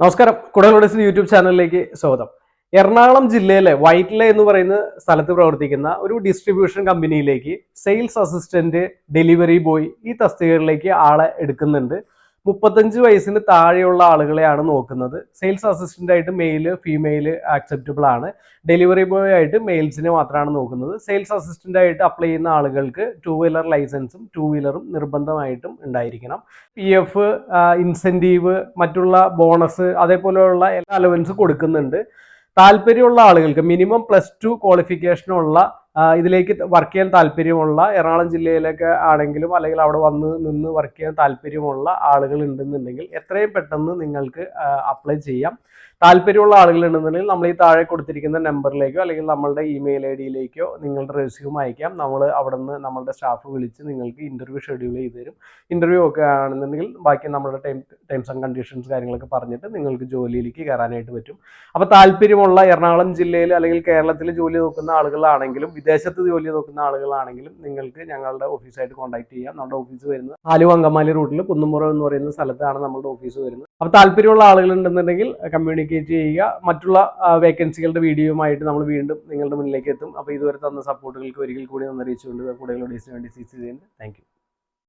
നമസ്കാരം. കുടലോഡിസിന്റെ യൂട്യൂബ് ചാനലിലേക്ക് സ്വാഗതം. എറണാകുളം ജില്ലയിലെ വൈറ്റ്ല എന്ന് പറയുന്ന സ്ഥലത്ത് പ്രവർത്തിക്കുന്ന ഒരു ഡിസ്ട്രിബ്യൂഷൻ കമ്പനിയിലേക്ക് സെയിൽസ് അസിസ്റ്റന്റ് ഡെലിവറി ബോയ് ഈ തസ്തികകളിലേക്ക് ആളെ എടുക്കുന്നുണ്ട്. മുപ്പത്തഞ്ച് വയസ്സിന് താഴെയുള്ള ആളുകളെയാണ് നോക്കുന്നത്. സെയിൽസ് അസിസ്റ്റന്റ് ആയിട്ട് മെയിൽ ഫീമെയിൽ ആക്സെപ്റ്റബിൾ ആണ്. ഡെലിവറി ബോയ് ആയിട്ട് മെയിൽസിനെ മാത്രമാണ് നോക്കുന്നത്. സെയിൽസ് അസിസ്റ്റന്റ് ആയിട്ട് അപ്ലൈ ചെയ്യുന്ന ആളുകൾക്ക് ടൂ വീലർ ലൈസൻസും ടൂ വീലറും നിർബന്ധമായിട്ടും ഉണ്ടായിരിക്കണം. പി എഫ് ഇൻസെന്റീവ് മറ്റുള്ള ബോണസ് അതേപോലെയുള്ള എല്ലാ അലവൻസ് കൊടുക്കുന്നുണ്ട്. താല്പര്യമുള്ള ആളുകൾക്ക് മിനിമം പ്ലസ് ടു ക്വാളിഫിക്കേഷനുള്ള ഇതിലേക്ക് വർക്ക് ചെയ്യാൻ താല്പര്യമുള്ള എറണാകുളം ജില്ലയിലൊക്കെ ആണെങ്കിലും അല്ലെങ്കിൽ അവിടെ വന്ന് നിന്ന് വർക്ക് ചെയ്യാൻ താല്പര്യമുള്ള ആളുകൾ ഉണ്ടെന്നുണ്ടെങ്കിൽ എത്രയും പെട്ടെന്ന് നിങ്ങൾക്ക് അപ്ലൈ ചെയ്യാം. താല്പര്യമുള്ള ആളുകൾ ഉണ്ടെന്നുണ്ടെങ്കിൽ നമ്മൾ ഈ താഴെ കൊടുത്തിരിക്കുന്ന നമ്പറിലേക്കോ അല്ലെങ്കിൽ നമ്മളുടെ ഇമെയിൽ ഐ ഡിയിലേക്കോ നിങ്ങളുടെ റെസ്യൂം അയക്കാം. നമ്മൾ അവിടെ നിന്ന് നമ്മളുടെ സ്റ്റാഫ് വിളിച്ച് നിങ്ങൾക്ക് ഇന്റർവ്യൂ ഷെഡ്യൂൾ ചെയ്ത് തരും. ഇന്റർവ്യൂ ഒക്കെ ആണെന്നുണ്ടെങ്കിൽ ബാക്കി നമ്മളുടെ ടൈം ടൈംസ് ആൻഡ് കണ്ടീഷൻസ് കാര്യങ്ങളൊക്കെ പറഞ്ഞിട്ട് നിങ്ങൾക്ക് ജോലിയിലേക്ക് കയറാനായിട്ട് പറ്റും. അപ്പോൾ താല്പര്യമുള്ള എറണാകുളം ജില്ലയിൽ അല്ലെങ്കിൽ കേരളത്തിൽ ജോലി നോക്കുന്ന ആളുകളാണെങ്കിലും വിദേശത്ത് ജോലി നോക്കുന്ന ആളുകളാണെങ്കിലും നിങ്ങൾക്ക് ഞങ്ങളുടെ ഓഫീസായിട്ട് കോൺടാക്ട് ചെയ്യാം. നമ്മുടെ ഓഫീസ് വരുന്നത് ആലുവ അങ്കമാലി റൂട്ടിൽ കുന്നുമുറ എന്ന് പറയുന്ന സ്ഥലത്താണ് നമ്മുടെ ഓഫീസ് വരുന്നത്. അപ്പോൾ താല്പര്യമുള്ള ആളുകളുണ്ടെന്നുണ്ടെങ്കിൽ കമ്മ്യൂണിക്കേറ്റ് ചെയ്യുക. മറ്റുള്ള വേക്കൻസികളുടെ വീഡിയോയുമായിട്ട് നമ്മൾ വീണ്ടും നിങ്ങളുടെ മുന്നിലേക്ക് എത്തും. അപ്പോൾ ഇതുവരെ തന്ന സപ്പോർട്ടുകൾക്ക് ഒരിക്കൽ കൂടി നന്ദി അറിയിച്ചുകൊണ്ട് കൂടുതൽ ഓഡിയൻസിന് വേണ്ടി സി സി താങ്ക് യു